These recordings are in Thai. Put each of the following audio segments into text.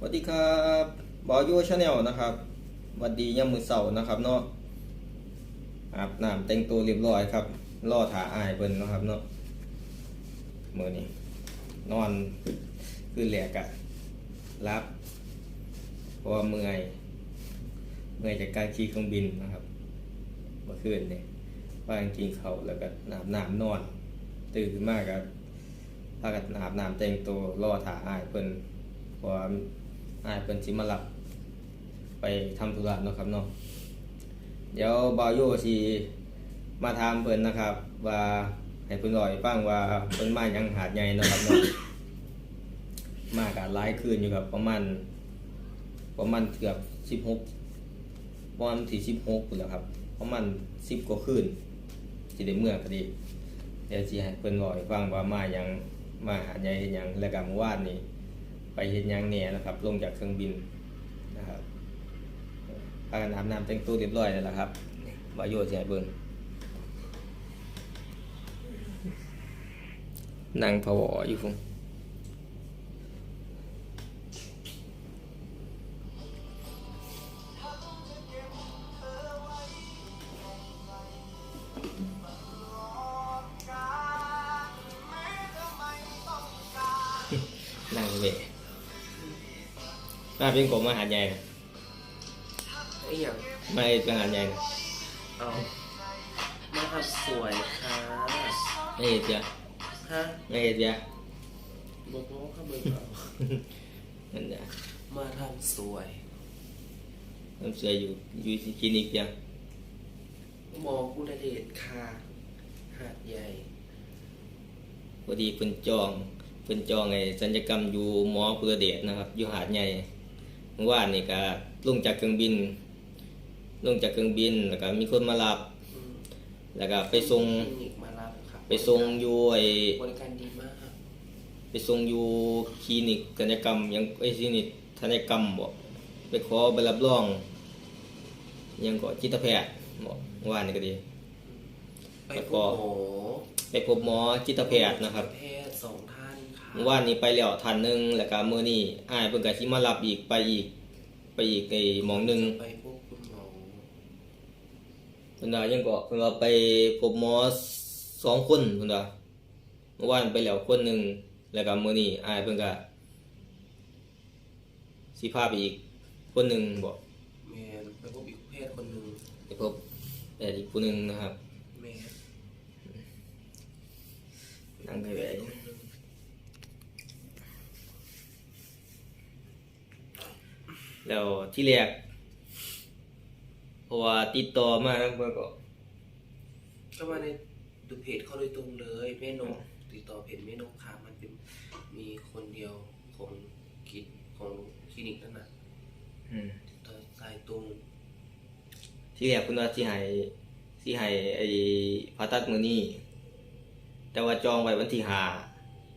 สวัสดีครับบอยโยชาแนลนะครับสวัสดียามมือเสาร์นะครับเนาะอาบน้ำแต่งตัวเรียบร้อยครับรอถาอายเพิ่นนะครับเนาะมือนี้นอนคืนแหลกอะรับเพราะเมื่อยเมื่อยจากการขี่เครื่องบินนะครับเมื่อคืนนี่ยว่างกินเขาแล้วก็อาบน้ำนอน ตื่นขึ้นมาก็พากันอาบน้ำแต่งตัวรอถาอายเพิ่นเพราะ อายเพิ่นสิมารับ ไปทำธุระเนาะครับเนาะเดี๋ยวบาวโยสิมาถามเพิ่นนะครับ ว่าให้เพิ่นลอยฟังว่าเพิ่นมาหยังหาดใหญ่เนาะครับเนาะ มากันหลายคืนอยู่ครับประมาณประมาณเกือบ16ประมาณที่16พุ่นแล้วครับประมาณ10กว่าคืนสิได้เมื่อพอดี เดี๋ยวสิให้เพิ่นลอยฟังว่ามาหยังมาหาดใหญ่เฮ็ดหยังแล้วก็เมื่อวานนี้ ไปเห็นยังเนี่ยนะครับ ลงจากเครื่องบินนะครับพากันอาบน้ำแต่งตัวเรียบร้อยแล้วครับวายโยเสียเบิ้งนั่งพวออยู่ฟุงนั่งเวะ มาเป็นกบมาหาดใหญ่นะไอ้อย่างมาเป็นหาดใหญ่นะเอามาทำสวยค่ะไม่เห็นจ้ะฮะไม่เห็นจ้ะบอกว่าข้ามือเอานั่นจ้ะมาทำสวยน้ำเสืออยู่อยู่ที่คลินิกจ้ะหมอกุลเดชค่ะหาดใหญ่พอดีเพิ่นจองเพิ่นจองไอ้สัญญกรรมอยู่หมอพุรเดชนะครับ อยู่หาดใหญ่ เมื่อวานนี่ก็ลงจากเครื่องบิน ลงจากเครื่องบินแล้วก็มีคนมารับอืมแล้วก็ไปส่งคลินิกมารับครับไปส่งอยู่ไอ้บริการดีมากไปส่งอยู่คลินิกศัลยกรรมยังไอ้ยคลินิกศัลยกรรมบ่ไปขอใบรับรอง ยังก็จิตแพทย์บ่เมื่อวานนี่ก็ดีไปแล้วพก็บหมอไปพบหมอจิตแพทย์นะครับแพทย์สองท่านค่ะ เมื่อวานนี้ไปแล้วทันหนึงแล้วก็มื้อนี้อ้ายเพิ่นก็สิมารับอีกไปอีก ไปอีกไอ้หมองหนึงไปพบคุณหมอเพิ่นว่ายังก็เพิ่นว่าไปพบหมอสองคนเพิ่นว่าเมื่อวานไปแล้วคนหนึงแล้วก็มื้อนี้อ้ายเพิ่นก็สิพาไปอีกคนหนึงบ่แม่ไปพบอีกแพทย์คนหนึ่งไปพบแต่อีกผู้หนึงนะครับแม่นั่งไปไว้ คนหนึ่ง แล้วที่แรกเพราะว่าติดต่อมาเมื่อก็ก็มาในดูเพจเขาโดยตรงเลยแม่นกติดต่อเพจแม่นกค่ะมันเป็นมีคนเดียวของกิจของคลินิกนั่นน่ะอืมติดต่อสายตรงที่แรกเพิ่นว่าสิให้สิให้ไอ้ผ่าตัดมื้อนี้ แต่ว่าจองไว้วันที่ห้า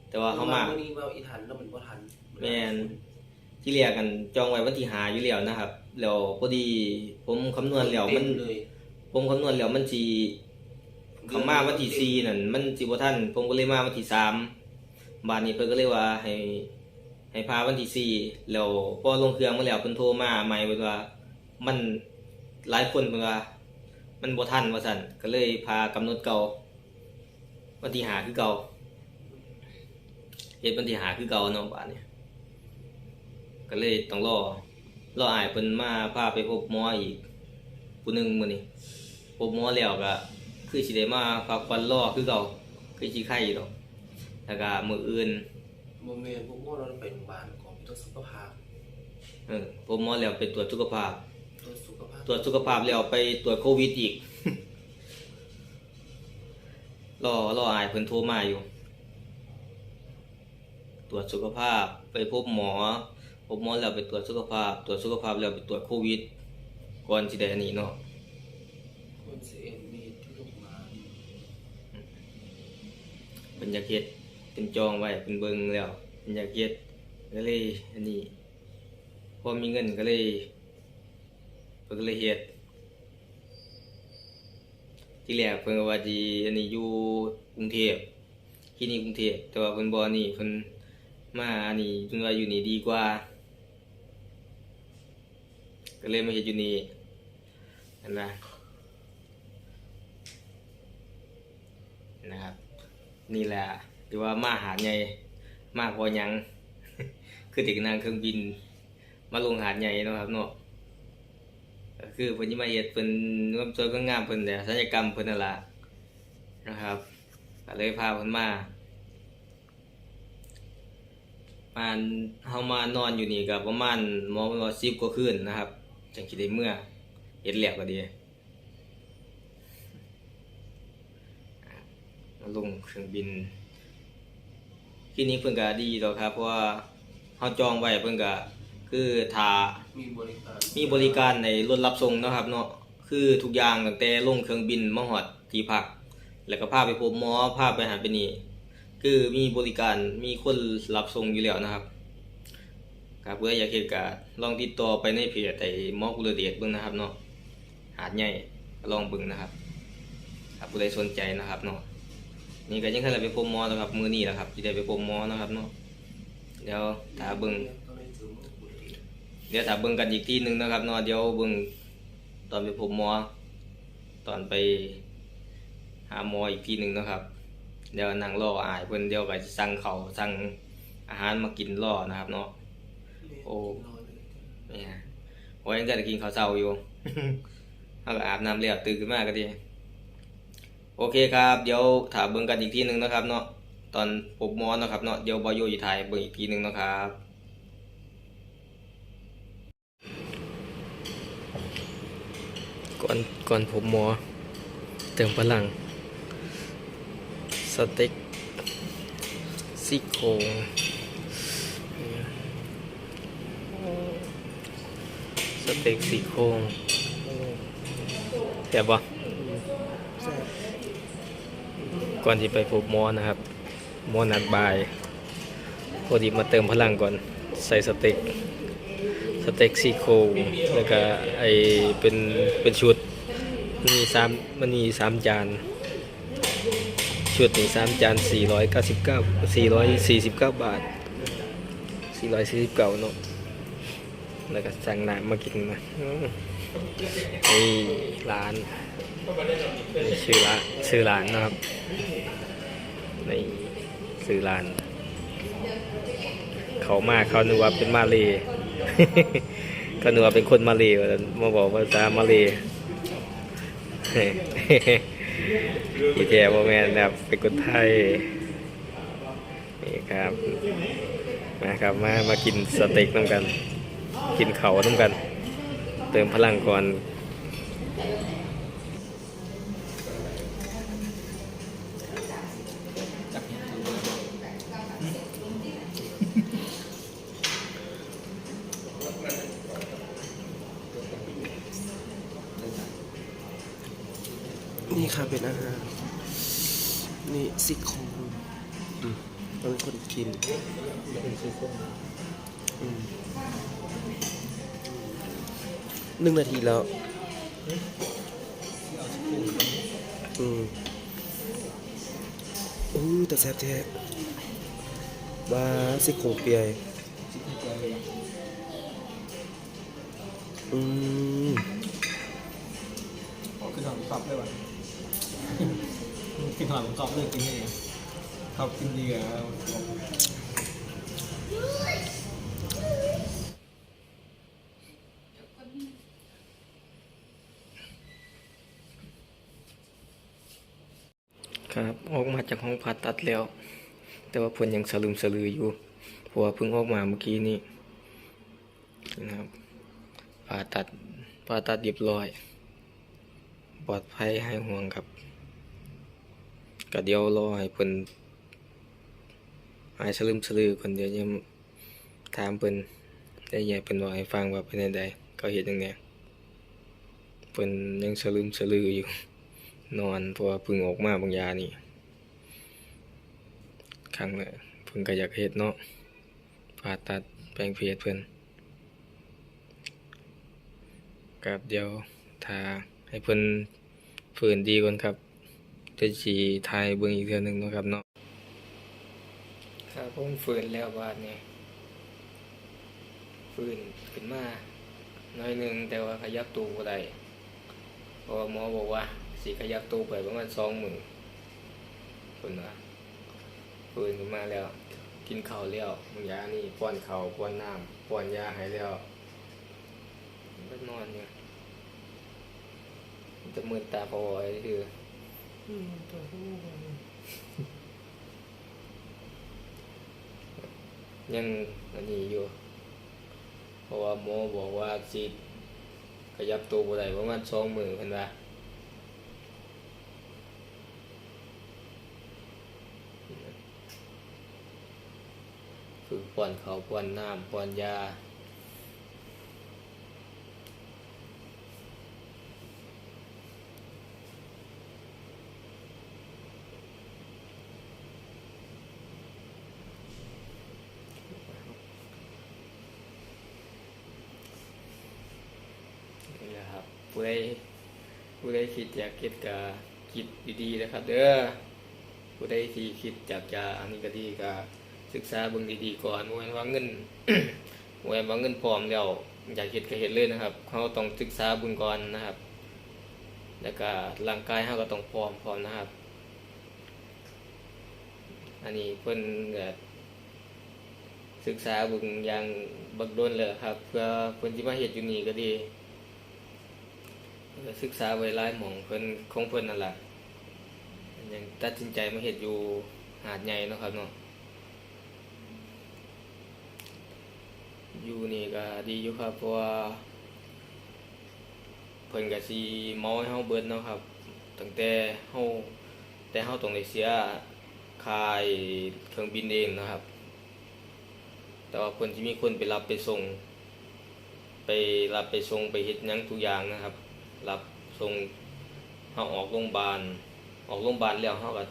แต่ว่าเขามาวันนี้ว่าอีทันแล้วมันว่าทันแม่น ที่แรกกันจองไว้วันที่ห้าอยู่แล้วนะครับแล้วพอดีผมคำนวณแล้วมันเต็เลยผมคำนวณแล้วมันสิเขามาวันที่สี่นั่นมันสิบ่ทันผมก็เลยมาวันที่สามบาดนี้เพิ่นก็เลยว่าให้ให้พาวันที่สี่แล้วพอลงเครื่องมาแล้วเพิ่นโทรมาใหม่เพิ่นว่า มันหลายคนเพิ่นว่า มันบ่ทันว่าซั่นก็เลยพากำหนดเก่าวันที่ห้าคือเก่าเฮ็ดวันที่ห้าคือเก่าเนาะบาดนี้ ก็เลยต้องรอรออ้ายเพิ่นมาพาไปพบหมออีกผู้หนึงมื้อนี้พบหมอแล้วก็คือสิได้มาพักผ่อนรอคือเก่าคือสิไข้อยู่ดอกแล้วก็มื้ออื่นโมเมนต์พวกเราไปโรงพยาบาลของตรวจสุขภาพเออผมหมอแล้วไปตรวจสุขภาพ ตรวจสุขภาพตรวจสุขภาพแล้วไปตรวจโควิดอีก รอรออายเพิ่นโทรมาอยู่ ตรวจสุขภาพไปพบหมอพ บหมอแล้วไปตรวจสุขภาพ ตรวจสุขภาพแล้วไปตรวจโควิด ก่อนสิได้อันนี้เนาะคนเสียมีที่โรงพยาบาลเป็นอยากเฮ็ดเป็นจองไว้เป็นเบิ่งแล้วเป็นอยากเฮ็ดก็เลยอันนี้พอมีเงินก็เลยเพิ่นก็เลยเฮ็ดที่แรกเพิ่นก็ว่าสิอันนี้อยู่กรุงเทพคลินิกกรุงเทพแต่ว่าเพิ่นบ่นี่เพิ่นมาอันนี้เพิ่นว่าอยู่นี่ดีกว่า ก็เลยมาเฮ็ดอยู่นี่นั่นนะนะครับ นี่แหละหรือว่ามาหาใหญ่มาพอยังคือติดนั่งเครื่องบิน มาลงหาดใหญ่นะครับเนาะคือเพิ่นสิมาเฮ็ดเพิ่นร่วมสวก็งามเพิ่นแหละศัลยกรรมเพิ่นนั่นล่ะนะครับก็เลยพาเพิ่นมามาเฮามานอนอยู่นี่ก็ประมาณมอว่า10กว่าคืนนะครับ จังสิได้เมื่อเฮ็ดแล้วก็ดีมาลงเครื่องบินคลินิกเพิ่นก็ดีต่อครับ เพราะว่าเฮาจองไว้เพิ่นก็คือถ้ามีบริการมีบริการในรถรับส่งเนาะครับ เนาะคือทุกอย่างตั้งแต่ลงเครื่องบินมาฮอดที่พัก แล้วก็พาไปพบหมอพาไปหาไปนี่คือมีบริการมีคนรับส่งอยู่แล้วนะครับ ครับเพื่ออยากเห็นก็ลองติดต่อไปในเพจไอ้มอกุลเดชเบิ่งนะครับเนาะหาดใหญ่ลองเบิ่งนะครับครับผู้ใดสนใจนะครับเนาะนี่ก็ยังทันไปพบมอนะครับมือนี้แหละครับสิได้ไปพบมอนะครับเนาะเดี๋ยวถ้าเบิ่งต้องได้ถึงเดี๋ยวถ้าเบิ่งกันอีกที่หนึ่งนะครับเนาะเดี๋ยวเบิ่งตอนไปพบมอ ตอนไปหาหมออีกที่หนึ่งนะครับเดี๋ยวนั่งรออายเพิ่นเดี๋ยวก็สั่งเขาสั่งอาหารมากินรอนะครับเนาะ โอ้นอนเลยนี่ฮะโอ้ยยังจะได้กินข้าวเช้าอยู่เอาก็อาบน้ำแล้วตื่นขึ้นมาก็ดีโอเคครับ เดี๋ยวถ้าเบิ่งกันอีกทีหนึงนะครับเนาะตอนพบหมอเนาะครับเนาะเดี๋ยวบอยโยอยู่ถ่ายเบิ่งอีกทีหนึงเนาะครับก่อนก่อนผมหมอเติมพลัง สเต็กซี่โครงส เต็กซี่โครงแซ่บปะก่อนที่ไปพบหมอนะครับหมอนัดบ่ายพอดีมาเติมพลังก่อนใส่สเต็กสเต็กซี่โครงแล้วก็ไอเป็นเป็นชุดมีสามมันมีสามจานชุดนี้สามจานสี่ร้อยเก้าสิบเก้าสี่ร้อยสี่สิบเก้าบาทสี่ร้อยสี่สิบเก้าเนาะ แล้วก็สั่งน้ำมากินมานี่ร้านนี่ชื่อร้านชื่อร้านนะครับนี่ชื่อร้าน เขามาเขานึกว่าเป็นมาเลเขานึกว่าเป็นคนมาเลว่าซั่นมาบอกภาษามาเลที่แทบแม่นนะครับเป็นคนไทยนี่ครับมาครับมามากินสเต็กน้ำกัน กินเขาวน้ำกัน เติมพลังก่อนนี่ค่ะเป็นอาหารนี่ซี่โครงอืมต้องเป็นคนกินเป็นซี่โครงอืม หนึ่งนาทีแล้ว อืมอู้แต่แซ่บแท้ว่าซี่โคงเปียอืมคือหอมกรอบเลยว่ะคือหอมกรอบเลยกินนี่ชอบกินดีอะ ครับออกมาจากห้องผ่าตัดแล้ว แต่ว่าผลยังสลืมสลืออยู่เพราะว่าเพิ่งออกมาเมื่อกี้นี้นะครับผ่าตัดผ่าตัดเรียบร้อย ปลอดภัยให้ห่วงครับก็เดี๋ยวรอให้เพิ่นหายสลืมสลือคนเดียวยังถามเพิ่นได้ใหญ่เพิ่นบอกให้ฟังว่าเป็นจังไดก็เฮ็ดจังไดเพิ่นยังสลืมสลืออยู่ นอนเพราะว่าเพิ่งออกมาบางยานี่ครั้งแรกเพิ่นก็อยากเฮ็ดเนาะผ่าตัดแปลงเพศเพิ่อนกับเดี๋ยวถ้าให้เพิ่อนฟื้นดีก่อนครับจะสิถ่ายเบิ่งอีกเทื่อนึงนะครับเนาะครับผมฟื้นแล้วบาดนี้ฟื้นขึ้นมาน้อยนึงแต่ว่าขยับตัวบ่ได้พราะว่าหมอบอกว่า สิขยับตัวไปประมาณสองมื้อเพิ่นว่าฟื้นขึ้นมาแล้ว กินข้าวแล้วยานี่ป้อนข้าวป้อนน้ำป้อนยาให้แล้วก็นอนอยู่มันจะมืดตาพอไอ้คือยังอันนี้อยู่ เพราะว่าหมอบอกว่าสิขยับตัวบ่ได้ประมาณสองมือเพิ่นว่าฝึกป้ อนข้าวป้อนน้ำป้อนยานี่แหละครับผู้ใดผู้ใดคิดอยากคิดก็คิดดีๆนะครับ เด้อผู้ใดที่คิดอยากจะอันนี้ก็ดีก็ ศึกษาเบิ่งดีๆก่อนบ่แม่นว่าเงินบ่แม่นว่าเงินพร้อมแล้วอยากเฮ็ดก็เฮ็ดเลยนะครับเราต้องศึกษาบิ่งก่อนนะครับ แล้วก็ร่างกายเราก็ต้องพร้อมพร้อมนะครับ อันนี้เพิ่นศึกษาบิ่งอย่างบักโดนเลยครับ เพื่อเพิ่นสิมาเฮ็ดอยู่นี่ก็ดีศึกษาไว้หลายหมองเพิ่นของเพิ่นนั่นแหละยังตัดสินใจมาเฮ็ดอยู่หาดใหญ่นะครับเนาะ อยู่นี่ก็ดีอยู่ครับเพราะว่าเพิ่นก็สิเมาให้เฮาเบิดเนาะครับ ตั้งแต่เฮาแต่เฮาต้องได้เสียค่าไอ้เครื่องบินเองนะครับ แต่ว่าเพิ่นสิมีคนไปรับไปส่ง ไปรับไปส่งไปเฮ็ดหยังทุกอย่างนะครับ รับส่งเฮาออกโรงพยาบาลออกโรงพยาบาลแล้วเฮาก็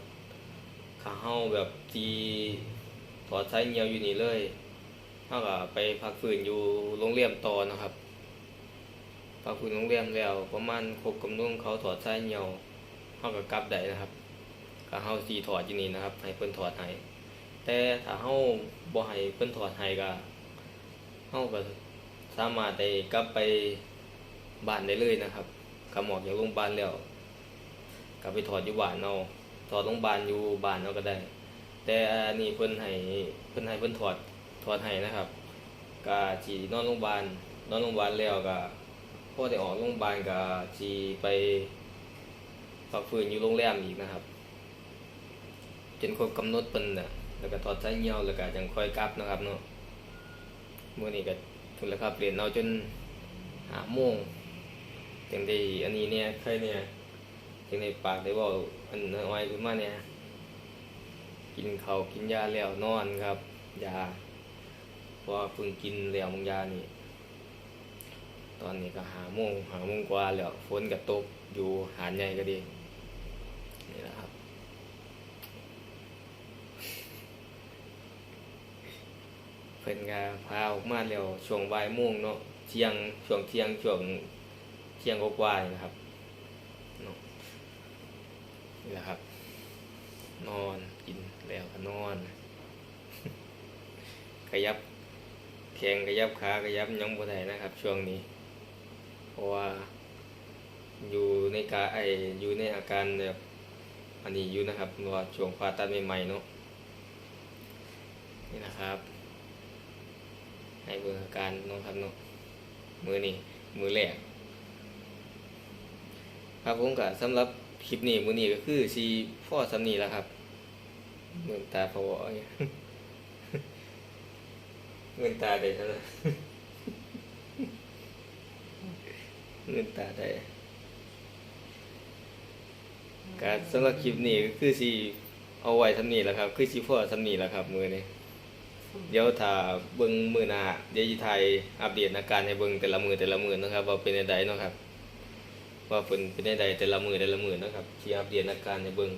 ขาเฮาแบบจีถอดสายเหนียวอยู่นี่เลย เฮาก็ไปพักฟื้นอยู่โรงแรมต่อนะครับพักฟื้นโรงแรมแล้วประมาณครบกำหนดเขาถอดสายเหนียวเฮาก็กลับได้นะครับก็เฮาสิถอดอยู่นี่นะครับ ให้เพิ่นถอดให้แต่ถ้าเฮาบ่ให้เพิ่นถอดให้ก็เฮาก็สามารถได้กลับไปบ้านได้เลยนะครับกำหมอกจากโรงพยาบาลแล้วกลับไปถอดอยู่บ้านเอาถอดโรงพยาบาลอยู่บ้านเอาก็ได้ แต่อันนี้เพิ่นให้เพิ่นให้เพิ่นถอด ถอดให้นะครับก็สินอนโรงพยาบาลนอนโรงพยาบาลแล้วก็พ่อได้ออกโรงพยาบาลก็สิไปพักฟื้นอยู่โรงแรมอีกนะครับจนครบกำหนดเพิ่นน่ะแล้วก็ถอดสายเหนียวแล้วก็จังค่อยกลับนะครับเนาะเมื้อนี้ก็ถึงแล้วครับเรียนเอาจนหาโมงจังได้อันนี้เนี่ยใครเนี่ยจังได้ปากได้เว่าอันน้อยขึ้นมาเนี่ยกินข้าวกินยาแล้วนอนครับยา พราะเพิ่งกินแล้วมึงยานี่ ตอนนี้ก็หาโมงหาโมงกว่าแล้วฝนก็ตกอยู่หาดใหญ่ก็ดีนี่แหละครับ เพิ่นก็พาออกมาแล้วช่วงบ่ายโมงเนาะเที่ยงช่วงเที่ยงช่วงเที่ยงกว่าๆนี่นะครับเนาะนี่แหละครับ นอนกินแล้วก็นอน ขยับ แขงขยับขาขยับยังบ่ได้นะครับ ช่วงนี้ เพราะว่าอยู่ในกาไออยู่ในอาการแบบอันนี้อยู่นะครับว่าช่วงผ่าตัดใหม่ๆเนาะนี่นะครับ ให้เบิ่งอาการน้องครับเนาะมือนี่มือแรกครับผมก็สำหรับคลิปนี้มือนี้ก็คือสีพ่อสำนีแล้วครับเงินตาพอวอ เงินตาได้เท่านั้นเงินตาได้ก็สำหรับคลิปนี้ก็คือสีเอาไว้สำนี่แหล้วครับ คือสีพ่อสำนี่แหล้วครับ มือนี้เดี๋ยวถ้าเบิ่งมือหน้าเดี๋ยวสิถ่ายอัปเดตอาการให้เบิ่งแต่ละมือแต่ละมือนะครับ ว่าเป็นใดเนาะครับ ว่าเพิ่นเป็นใดแต่ละมือแต่ละมือนะครับสิอัปเดตอาการให้เบิ่ง